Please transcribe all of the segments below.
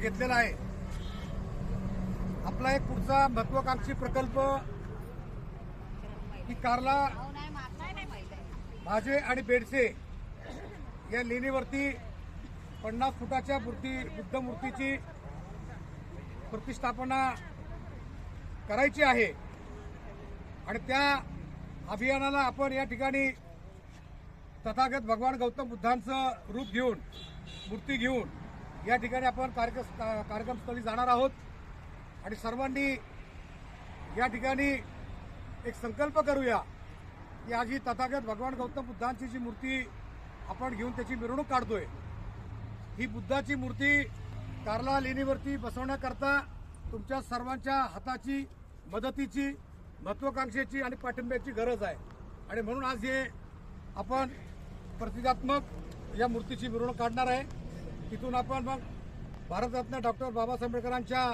घेतलेला आहे. आपला एक पुढचा महत्वाकांक्षी प्रकल्प की कारला भाजे आणि बेडसे या लेणीवरती पन्नास फुटाच्या मूर्ती बुद्ध मूर्तीची प्रतिष्ठापना करायची आहे. आणि त्या अभियानाला आपण या ठिकाणी तथागत भगवान गौतम बुद्धांचं रूप घेऊन मूर्ती घेऊन या ठिकाणी आपण कार्यक्रम कार्यक्रमस्थळी जाणार आहोत. आणि सर्वांनी या ठिकाणी एक संकल्प करूया की आज ही तथागत भगवान गौतम बुद्धांची जी मूर्ती आपण घेऊन त्याची मिरवणूक काढतोय ही बुद्धाची मूर्ती कार्ला लेणीवरती बसवण्याकरता तुमच्या सर्वांच्या हाताची मदतीची महत्वाकांक्षेची आणि पाठिंब्याची गरज आहे. आणि म्हणून आज हे आपण प्रतिकात्मक या मूर्तीची मिरवणूक काढणार आहे. तिथून आपण मग भारतरत्न डॉक्टर बाबासाहेब आंबेडकरांच्या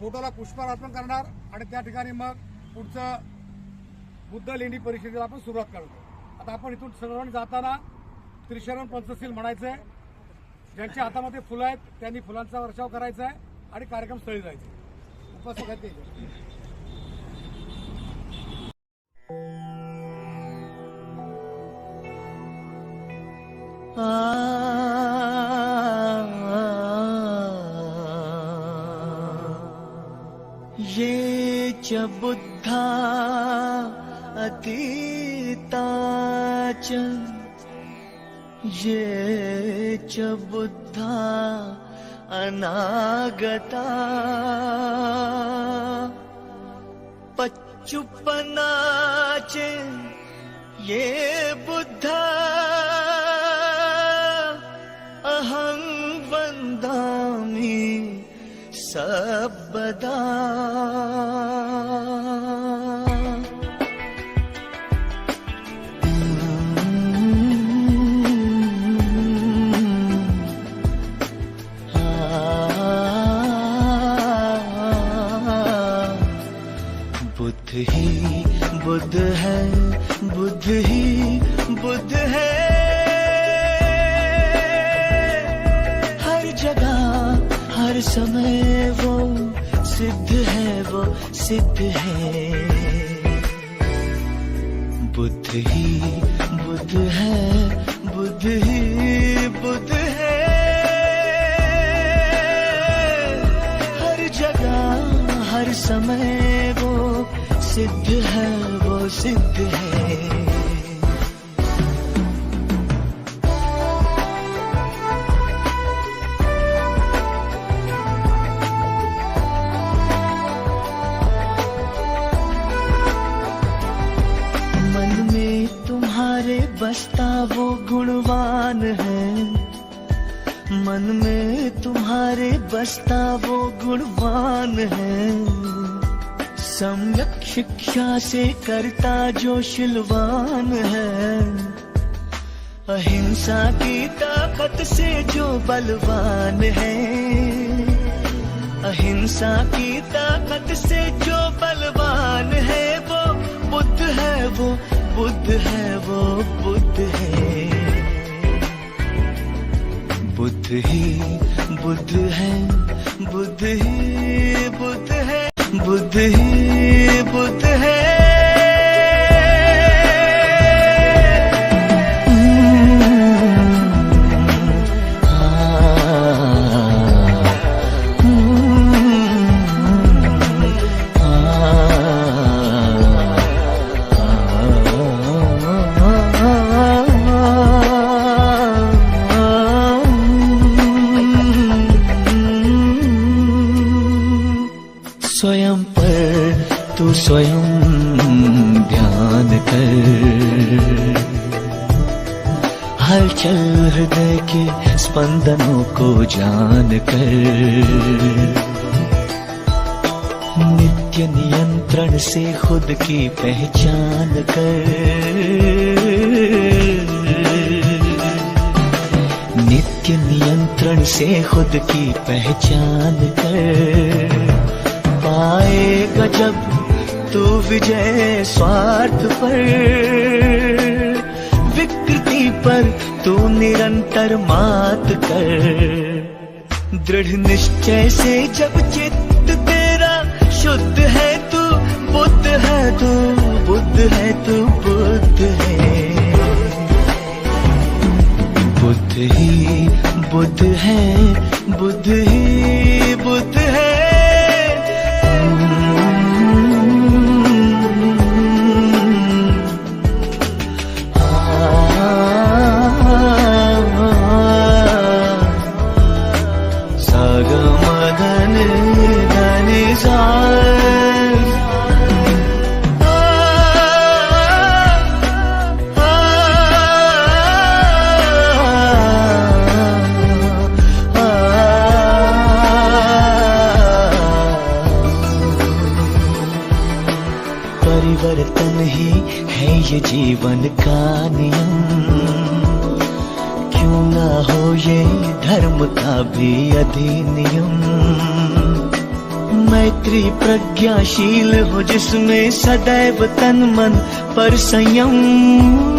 फोटोला पुष्पहार अर्पण करणार आणि त्या ठिकाणी मग पुढचं बुद्ध लेणी परिषदेला आपण सुरुवात करतो आता आपण इथून सर्वांनी जाताना त्रिशरण पंचशील म्हणायचं आहे ज्यांच्या हातामध्ये फुलं आहेत त्यांनी फुलांचा वर्षाव करायचा आहे आणि कार्यक्रम स्थळी जायचं उपस्थित आहेत ते. च बुद्धा अतीता च। ये च बुद्धा अनागता। पच्चुपनाचे च ये बुद्धा अहं वन्दामि सबदा सिद्ध है। बुद्ध ही बुद्ध है, बुद्ध ही बुद्ध है। हर जगह, हर समय वो सिद्ध है, वो सिद्ध है। गुणवान है। सम्यक शिक्षा से करता जो शिलवान है। अहिंसा की ताकत से जो बलवान है। अहिंसा की ताकत से जो बलवान है, वो बुद्ध है, वो बुद्ध है, वो बुद्ध है। बुद्ध ही बुद्ध है बुद्ध ही बुद्ध है बुद्ध ही बुद्ध है। नित्य नियंत्रण से खुद की पहचान कर। नित्य नियंत्रण से खुद की पहचान कर। पाएगा जब तू विजय स्वार्थ पर। विकृति पर तू निरंतर मात कर। दृढ़ निश्चय से जब तू बुद्ध है तू बुद्ध है। परिवर्तन ही है ये जीवन का नियम क्यों ना हो ये धर्म का भी अधिनियम। मैत्री प्रज्ञाशील हो जिसमें सदैव तन मन पर संयम।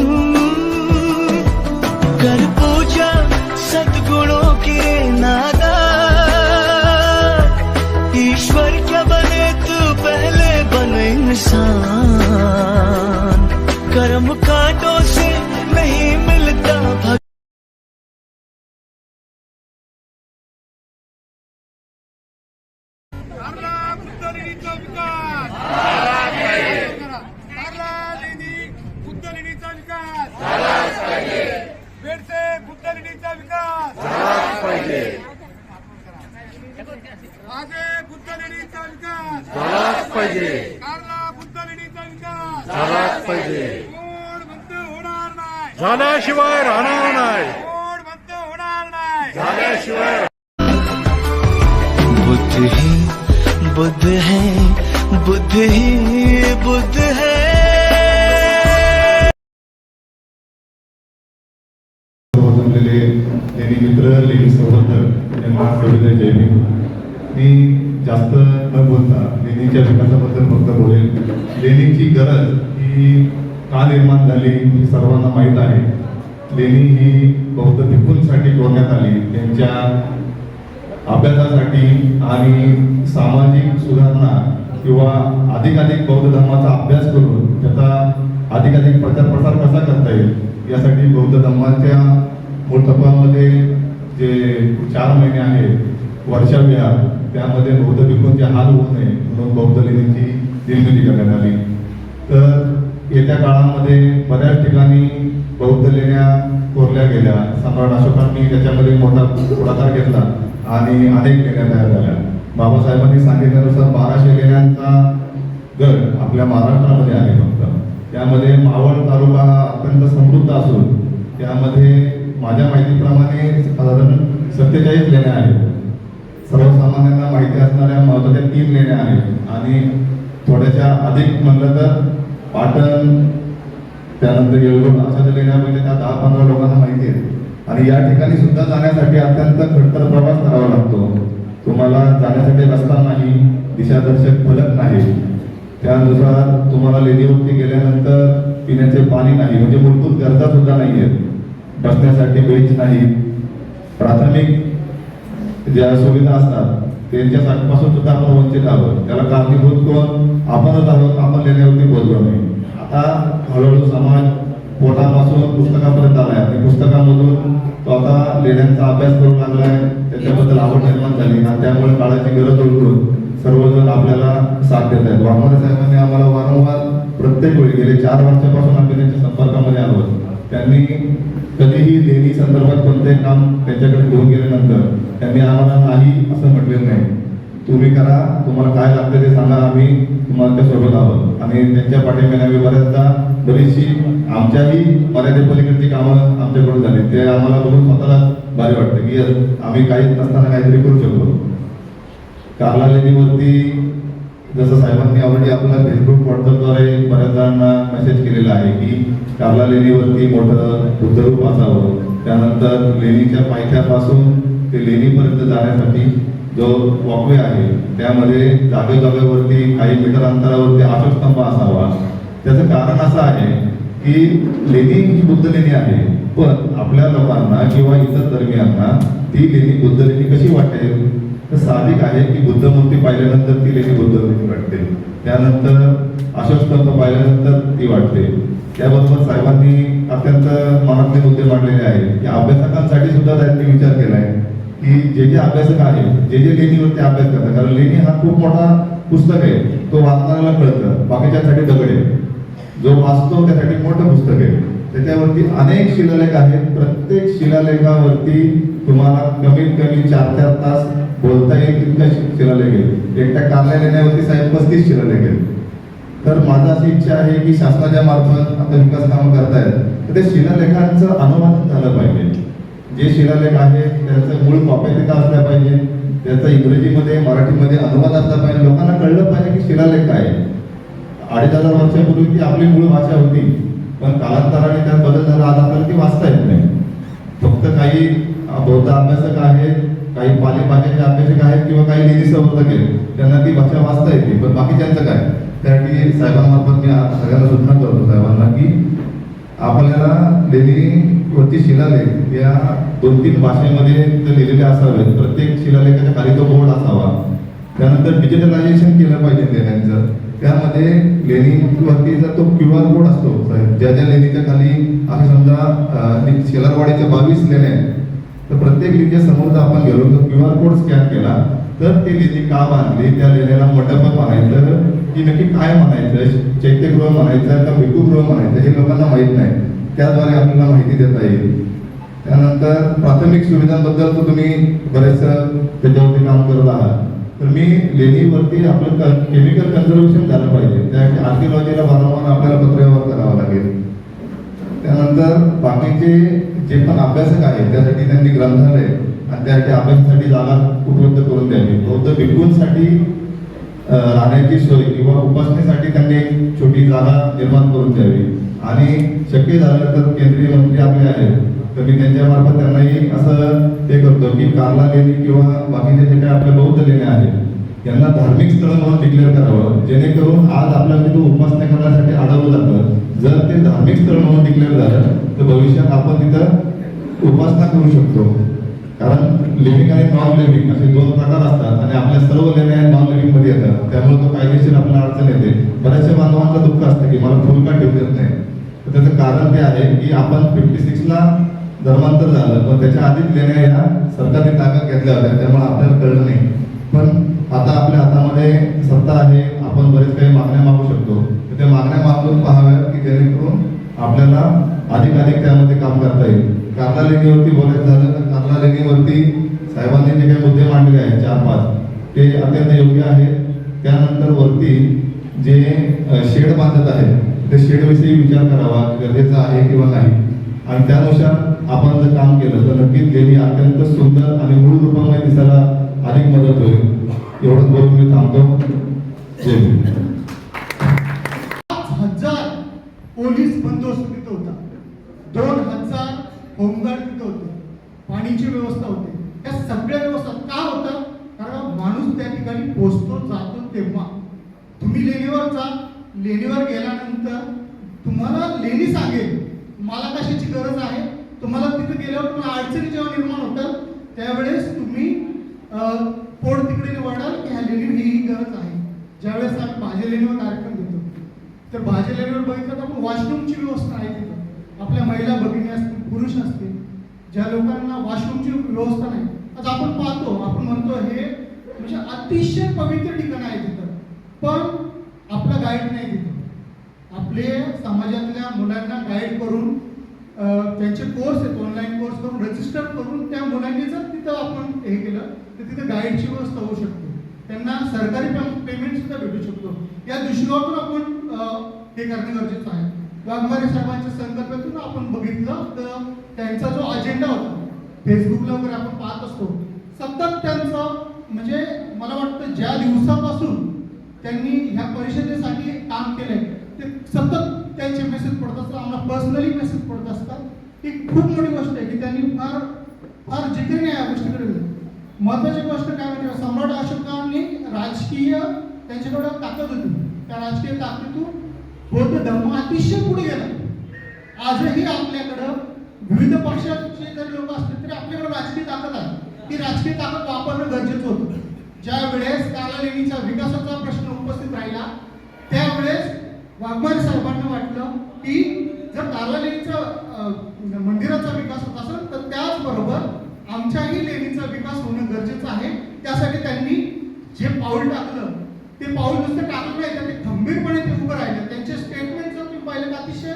बुद्ध है बुद्ध ही बुद्ध है। जमलेले मित्र लेणी संवर्धक यांना कविता जय भीम मी जास्त न बोलता लेणीच्या विकासाबद्दल फक्त बोलेल लेणीची गरज ही का निर्माण झाली हे सर्वांना माहीत आहे. लेणी ही बौद्ध भिक्खूंसाठी तोडण्यात आली. त्यांच्या अभ्यासासाठी आणि सामाजिक सुधारणा किंवा अधिकाधिक बौद्ध धर्माचा अभ्यास करून त्याचा अधिकाधिक प्रचार प्रसार कसा करता येईल यासाठी बौद्ध धर्माच्या मूळतत्वामध्ये जे चार महिने आहेत वर्षाविहार त्यामध्ये बौद्ध भिक्खूंचे हाल होऊ नये म्हणून बौद्ध लेणीची निर्मिती करण्यात आली. तर येत्या काळामध्ये बऱ्याच ठिकाणी बौद्ध लेण्या कोरल्या गेल्या. सम्राट अशोकांनी त्याच्यामध्ये मोठा पुढाकार घेतला. आणि अनेक लेण्या तयार झाल्या. बाबासाहेबांनी सांगितल्यानुसार बाराशे लेण्यांचा गट आपल्या महाराष्ट्रामध्ये आहे फक्त. त्यामध्ये मावळ तालुका हा अत्यंत समृद्ध असून त्यामध्ये माझ्या माहितीप्रमाणे साधारण सत्तेचाळीस लेण्या आहेत. सर्वसामान्यांना माहिती असणाऱ्या महत्त्वाच्या तीन लेण्या आहेत. आणि थोड्याशा अधिक म्हणलं तर पाटण त्यानंतर येळगोळ अशा लेण्या म्हणजे त्या दहा पंधरा लोकांना माहिती आहे आणि या ठिकाणी सुद्धा जाण्यासाठी अत्यंत खडतर प्रवास करावा लागतो. तुम्हाला जाण्यासाठी रस्ता नाही दिशादर्शक फलक नाही. त्यानुसार तुम्हाला लेणीवरती गेल्यानंतर पिण्याचे पाणी नाही म्हणजे मूलभूत गरजा सुद्धा नाही आहेत बसण्यासाठी बेंच नाही. प्राथमिक ज्या सुविधा असतात त्यांच्या त्यांच्यापासून सुद्धा आपण वंचित आहोत. त्याला कारणीभूत कोण? आपणच आहोत आपण लेण्यावरती पोहोचलो नाही. आता हळूहळू समाज पोटापासून पुस्तकापर्यंत आलाय आणि पुस्तकामधून तो आता लेण्यांचा अभ्यास करू आहे त्याच्याबद्दल आवड निर्माण झाली आणि त्यामुळे काळाची गरज ओळखून सर्वजण आपल्याला साथ देत आहेत. वामन साहेबांनी आम्हाला वारंवार प्रत्येक वेळी गेले चार वर्षापासून आम्ही त्यांच्या संपर्कामध्ये आहोत त्यांनी कधीही लेणी संदर्भात कोणतेही काम त्यांच्याकडे घेऊन गेल्यानंतर त्यांनी आम्हाला नाही असं म्हटलेलं नाही. तुम्ही करा तुम्हाला काय लागतं ते सांगा आम्ही तुम्हाला त्या सोबत आहोत. आणि त्यांच्या पाठिंब्याने आम्ही बऱ्याचदा बरीचशी आमच्याही मर्यादेपलीकडची कामं आमच्याकडून झाली. ते आम्हाला बघून स्वतःला भारी वाटतं की आम्ही काहीच नसताना काहीतरी करू शकतो. कारला लेणीवरती जसं साहेबांनी ऑलरेडी आपल्या फेसबुक व्हॉट्सअपद्वारे बऱ्याच जणांना मेसेज केलेला आहे की कारला लेणीवरती मोठं बुद्धरूप असावं. त्यानंतर लेणीच्या पायथ्यापासून ते लेणीपर्यंत जाण्यासाठी जो वॉकवे आहे त्यामध्ये जागेजागेवरती काही मीटर अंतरावरती अशोकस्तंभ असावा. त्याचं कारण असं आहे की लेणी ही बुद्ध लेणी आहे. पण आपल्या लोकांना किंवा इतर धर्मियांना ती लेणी बुद्ध लेणी कशी वाटेल? तर साधिक आहे की बुद्ध मूर्ती पाहिल्यानंतर ती लेणी बुद्ध लेणी वाटते. त्यानंतर अशोकस्तंभ पाहिल्यानंतर ती वाटते. त्याबरोबर साहेबांनी अत्यंत मनातले मुद्दे मांडलेले आहेत. की अभ्यासकांसाठी सुद्धा त्यांनी विचार केला आहे की जे जे अभ्यासक आहेत जे जे लेणीवरती अभ्यास करतात. कारण लेणी हा खूप मोठा पुस्तक आहे. तो वाचणाऱ्याला कळतं. बाकीच्यासाठी दगड आहे. जो वाचतो त्यासाठी मोठं पुस्तक आहे. त्याच्यावरती अनेक शिलालेख आहेत. प्रत्येक शिलालेखावरती तुम्हाला कमीत कमी चार चार तास बोलता येईल तितका शि- शिलालेख आहे. एकट्या कारल्या लेण्यावरती साहेब पस्तीस शिलालेख आहेत. तर माझा अशी इच्छा आहे की शासनाच्या मार्फत आता विकास कामं करतायत तर ते शिलालेखांचं अनुवाद झालं पाहिजे. जे शिलालेख आहेत त्याचं मूळ कॉप्या तिथं असल्या पाहिजे? त्याचा इंग्रजीमध्ये मराठीमध्ये अनुवाद असला पाहिजे. लोकांना कळलं पाहिजे की शिलालेख काय आहे. अडीच हजार वर्षापूर्वी ती आपली मूळ भाषा होती. पण कालांतराने त्यात बदल झाला. आज आपल्याला ती वाचता येत नाही. फक्त काही बौद्ध अभ्यासक आहेत काही पाली भाषेचे अभ्यासक आहेत किंवा काही निधी संवर्धक आहेत. त्यांना ती भाषा वाचता येते. पण बाकीच्यांचं काय? त्यासाठी साहेबांमार्फत मी सगळ्यांना सूचना करतो साहेबांना की आपल्याला लेणीवरती शिलालेख या दोन तीन भाषेमध्ये ते लिहिलेले असावेत. प्रत्येक शिलालेखाच्या खाली तो बोर्ड असावा. त्यानंतर डिजिटलायझेशन केलं पाहिजे लेण्यांचं. त्यामध्ये लेणीवरतीचा जर तो क्यू आर कोड असतो साहेब, ज्या ज्या लेणीच्या खाली आम्ही समजा अं, शेलारवाडीच्या बावीस लेण्या आहेत तर प्रत्येक लेणीच्या समोर जर आपण गेलो तर क्यू आर कोड स्कॅन केला तर ती लेणी का बांधली त्या लेण्याला मंडप म्हणायचं की नक्की काय म्हणायचं चैत्यगृह म्हणायचं का भिकूगृह म्हणायचं हे लोकांना माहीत नाही. त्याद्वारे आपल्याला माहिती देता येईल. त्यानंतर प्राथमिक सुविधांबद्दल तर तुम्ही बरेचसं त्याच्यावरती काम करत आहात. तर मी लेणीवरती आपलं केमिकल कन्झर्वेशन झालं पाहिजे. त्यासाठी आर्किओलॉजीला वारंवार आपल्याला पत्रव्यवहार करावा लागेल. त्यानंतर बाकीचे जे पण अभ्यासक आहेत त्यासाठी त्यांनी ग्रंथालय आणि त्यासाठी अभ्यासासाठी जागा उपलब्ध करून द्यावी? बौद्ध भिक्खूंसाठी राहण्याची सोय किंवा उपासनेसाठी त्यांनी एक छोटी जागा निर्माण करून द्यावी. आणि शक्य झालं तर केंद्रीय मंत्री आपले आहेत. तर मी त्यांच्यामार्फत त्यांनाही असं ते करतो की कार्ला लेणी किंवा बाकीचे जे काही आपल्या बौद्ध लेण्या आहेत यांना धार्मिक स्थळ म्हणून डिक्लेअर करावं. जेणेकरून आज आपल्या तिथं उपासना करण्यासाठी अडवलं जातं. जर ते धार्मिक स्थळ म्हणून डिक्लेअर झालं तर भविष्यात आपण तिथं उपासना करू शकतो. कारण लिव्हिंग आणि नॉन लिव्हिंग असे दोन प्रकार असतात आणि आपल्या सर्व लेण्या नॉन लिव्हिंगमध्ये येतात. त्यामुळे तो कायदेशीर आपल्याला अडचण येते. बऱ्याचशा बांधवांचं दुःख असतं की मला फुल का ठेवू देत नाही. त्याचं कारण ते आहे की आपण फिफ्टी सिक्सला धर्मांतर झालं. पण त्याच्या आधीच लेण्या या सरकारने ताकद घेतल्या होत्या. त्यामुळे आपल्याला कळलं नाही. पण आता आपल्या हातामध्ये सत्ता आहे. आपण बरेच काही मागण्या मागू शकतो. तर त्या मागण्या मागून पाहाव्या की जेणेकरून आपल्याला अधिकाधिक त्यामध्ये काम करता येईल. कार्ला लेणीवरती बोलायचं झालं तर कार्ला लेणीवरती साहेबांनी जे काही मुद्दे मांडले आहेत चार पाच ते अत्यंत योग्य आहेत. त्यानंतर वरती जे शेड बांधत आहेत त्या शेडविषयी विचार करावा गरजेचा आहे किंवा नाही. आणि त्यानुसार आपण जर काम केलं तर नक्कीच गेली. अत्यंत सुंदर आणि मूळ रूपामध्ये दिसायला अधिक मदत होईल. एवढंच बोलून मी थांबतो. जय पाच हजार पोलीस बंदोबस्त तिथं होता. दोन हजार होमगार्ड तिथं होते. पाणीची व्यवस्था होती. या सगळ्या व्यवस्था का होतं? कारण माणूस त्या ठिकाणी पोचतो जातो तेव्हा. तुम्ही लेणीवर जा. लेणीवर गेल्यानंतर तुम्हाला लेणी सांगेल मला कशाची गरज आहे? तुम्हाला तिथे गेल्यावर तुम्हाला अडचणी जेव्हा निर्माण होतात त्यावेळेस तुम्ही पोट तिकडे वाढाल की ह्या लेणीवर ही गरज आहे. ज्यावेळेस आम्ही भाजी लेणीवर कार्यक्रम घेतो तर भाजी लेणीवर बघितलं तर आपण वॉशरूमची व्यवस्था आहे तिथं. आपल्या महिला भगिनी असतील पुरुष असतील ज्या लोकांना वॉशरूमची व्यवस्था नाही. आता आपण पाहतो आपण म्हणतो हे म्हणजे अतिशय पवित्र ठिकाण आहे तिथं. पण आपला गाईड नाही तिथं. आपले समाजातल्या मुलांना गाईड करून त्यांचे कोर्स आहेत ऑनलाईन कोर्स करून रजिस्टर करून त्या मुलांनी जर तिथं आपण हे केलं तर तिथं गाईडची व्यवस्था होऊ शकते. त्यांना सरकारी पेमेंट सुद्धा भेटू शकतो. या दृष्टिकोनातून आपण हे करणे गरजेचं आहे. वाघमारे साहेबांच्या संकल्पातून आपण बघितलं तर त्यांचा जो अजेंडा होता फेसबुकला वगैरे आपण पाहत असतो सतत त्यांचं म्हणजे मला वाटतं ज्या दिवसापासून त्यांनी ह्या परिषदेसाठी काम केलंय ते सतत त्यांचे मेसेज पडत असतात आम्हाला पर्सनली मेसेज पडत असतात. ही खूप मोठी गोष्ट आहे की त्यांनी फार फार जिकरीने या गोष्टीकडे गेले महत्वाची गोष्ट काय म्हणजे सम्राट अशोकांनी राजकीय त्यांच्याकडे ताकद होती. त्या राजकीय ताकदीतून बौद्ध धर्म अतिशय पुढे गेला. आजही आपल्याकडं विविध पक्षाचे जरी लोक असले तरी आपल्याकडे राजकीय ताकद आहे. ती राजकीय ताकद वापरणं गरजेचं होतं. ज्या वेळेस काला लेणीच्या विकासाचा प्रश्न उपस्थित राहिला त्यावेळेस वाघमारे साहेबांना वाटलं की जर काला लेणीचं मंदिराचा विकास होत असेल तर त्याचबरोबर आमच्याही लेणीचा विकास होणं गरजेचं आहे. त्यासाठी त्यांनी जे पाऊल टाकलं ते पाऊल नुसतं टाकलं नाही तर ते खंबीरपणे ते उभं राहिले. त्यांचे स्टेटमेंट जर तुम्ही पाहिलं तर अतिशय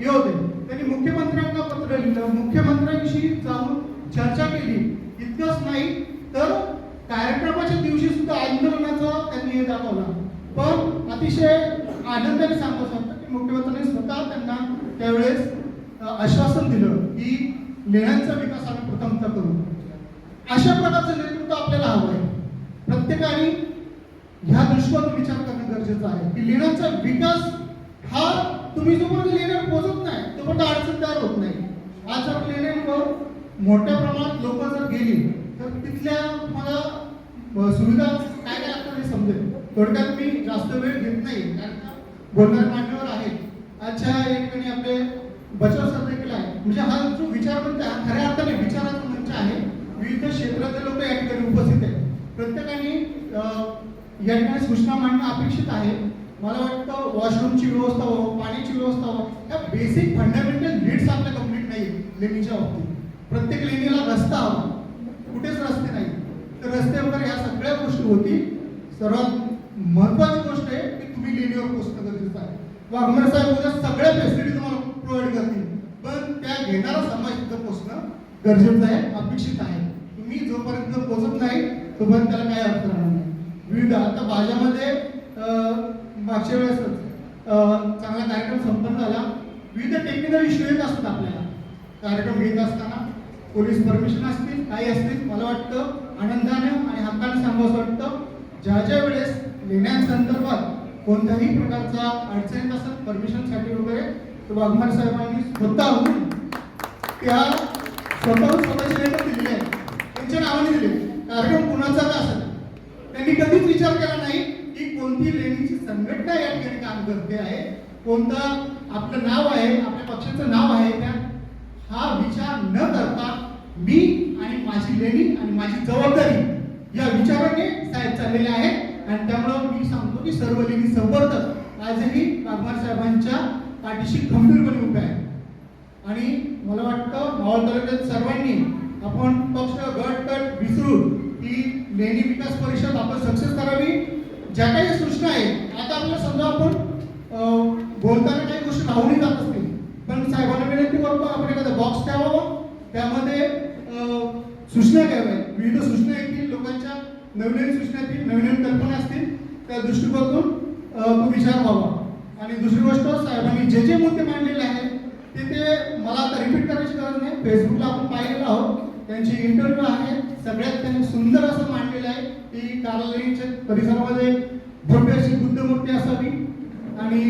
हे होते. त्यांनी मुख्यमंत्र्यांना पत्र लिहिलं. मुख्यमंत्र्यांशी जाऊन चर्चा केली. इतकंच नाही तर कार्यक्रमाच्या दिवशी सुद्धा आंदोलनाचा त्यांनी हे दाखवला. पण अतिशय आनंदाने सांगत सांगतो की मुख्यमंत्र्यांनी स्वतः त्यांना त्यावेळेस आश्वासन दिलं की लेण्यांचा विकास आम्ही प्रथमतः करू. अशा प्रकारचं नेतृत्व आपल्याला हवं आहे प्रत्येकाने ह्या दृष्टीकोनातून विचार करणं गरजेचं आहे की लेण्यांचा विकास हा तुम्ही जोपर्यंत लेण्या पोहोचत नाही तोपर्यंत अडचण तयार होत नाही. आज जर लेण्यांवर मोठ्या प्रमाणात लोक जर गेली तर तिथल्या तुम्हाला सुविधा काय काय लागतात हे समजेल. थोडक्यात मी जास्त वेळ घेत नाही कारण का बोलणारे आहेत आजच्या या ठिकाणी आपले बचाव सर देखील आहे म्हणजे हा जो विचार आहे हा खऱ्या अर्थाने विचाराचा मंच आहे. विविध क्षेत्रातले लोक या ठिकाणी उपस्थित आहेत. प्रत्येकाने या ठिकाणी सूचना मांडणं अपेक्षित आहे. मला वाटतं वॉशरूमची व्यवस्था हो पाण्याची व्यवस्था हो या बेसिक फंडामेंटल नीड्स आपल्या कंप्लीट नाही लेणीच्या बाबतीत. प्रत्येक लेणीला रस्ता हवा. कुठेच रस्ते नाही. तर रस्ते वगैरे या सगळ्या गोष्टी होती सर्वात महत्वाची गोष्ट आहे की तुम्ही लेणीवर पोचणं गरजेचं आहे. वाघमारे साहेब उद्या सगळ्या फॅसिलिटी तुम्हाला प्रोव्हाइड करतील. पण त्या घेणारा समाज तिथं पोहोचणं गरजेचं आहे अपेक्षित आहे. तुम्ही जोपर्यंत पोहोचत नाही तोपर्यंत त्याला काही अर्थ राहणार नाही. विविध आता भाज्यामध्ये मागच्या वेळेस चांगला कार्यक्रम संपन्न झाला. विविध टेक्निकल इश्यू येत असतात आपल्याला. कार्यक्रम घेत असताना पोलीस परमिशन असतील काही असतील मला वाटतं आनंदाने आणि हक्काने सांगावं वाटतं. ज्या ज्या वेळेस लेण्यासंदर्भात कोणत्याही प्रकारचा अडचणीत असेल परमिशनसाठी वगैरे तर वाघमारे साहेबांनी स्वतः त्या स्वतःहून स्वतःची लेटर दिलेले आहे त्यांच्या नावाने दिले कार्यक्रम कुणाचा का असेल त्यांनी कधीच विचार केला नाही की कोणती लेणीची संघटना या ठिकाणी काम करते आहे कोणतं आपलं नाव आहे आपल्या पक्षाचं नाव आहे त्या. हा विचार न करता मी आणि माझी लेणी आणि माझी जबाबदारी या विचाराने साहेब चाललेले आहेत. आणि त्यामुळं मी सांगतो की सर्व लेणी समर्थक आजही वाघमार साहेबांच्या पाठीशी खंबीरपणे उभे आहेत. आणि मला वाटतं मावळ तालुक्यात सर्वांनी आपण पक्ष गट गट विसरून ही लेणी विकास परिषद आपण सक्सेस करावी. ज्या काही सूचना आहेत आता आपल्याला समजा आपण बोलताना काही गोष्टी राहूनही जात असतील. पण साहेबांना विनंती करतो आपण एखादा बॉक्स ठेवावा. त्यामध्ये सूचना घ्याव्या विविध सूचना येतील लोकांच्या नवीन सूचना येतील नवीन कल्पना असतील त्या दृष्टिकोनातून तो विचार व्हावा. आणि दुसरी गोष्ट साहेबांनी जे जे मुद्दे मांडलेले आहेत ते ते मला आता रिपीट करायची गरज नाही. फेसबुकला आपण पाहिलेलं आहोत. त्यांची इंटरव्ह्यू आहे. सगळ्यात त्यांनी सुंदर असं मांडलेलं आहे की कार्यालयीच्या परिसरामध्ये भव्य अशी बुद्ध मूर्ती असावी आणि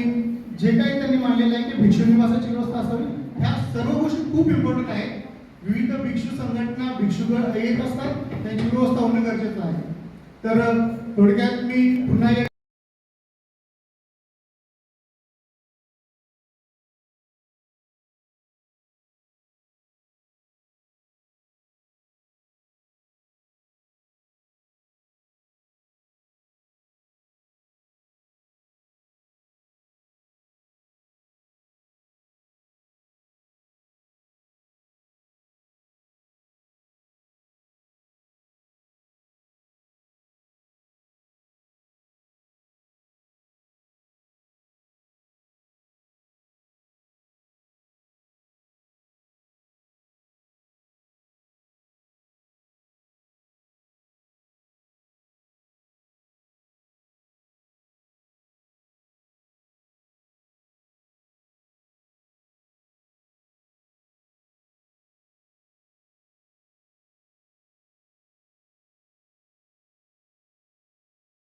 जे काही त्यांनी मांडलेलं आहे की भिक्षू निवासाची व्यवस्था असावी ह्या सर्व गोष्टी खूप इम्पॉर्टंट आहेत. विविध भिक्षू संघटना भिक्षुगण येत असतात त्यांची व्यवस्था होणं गरजेचं आहे. तर थोडक्यात मी पुन्हा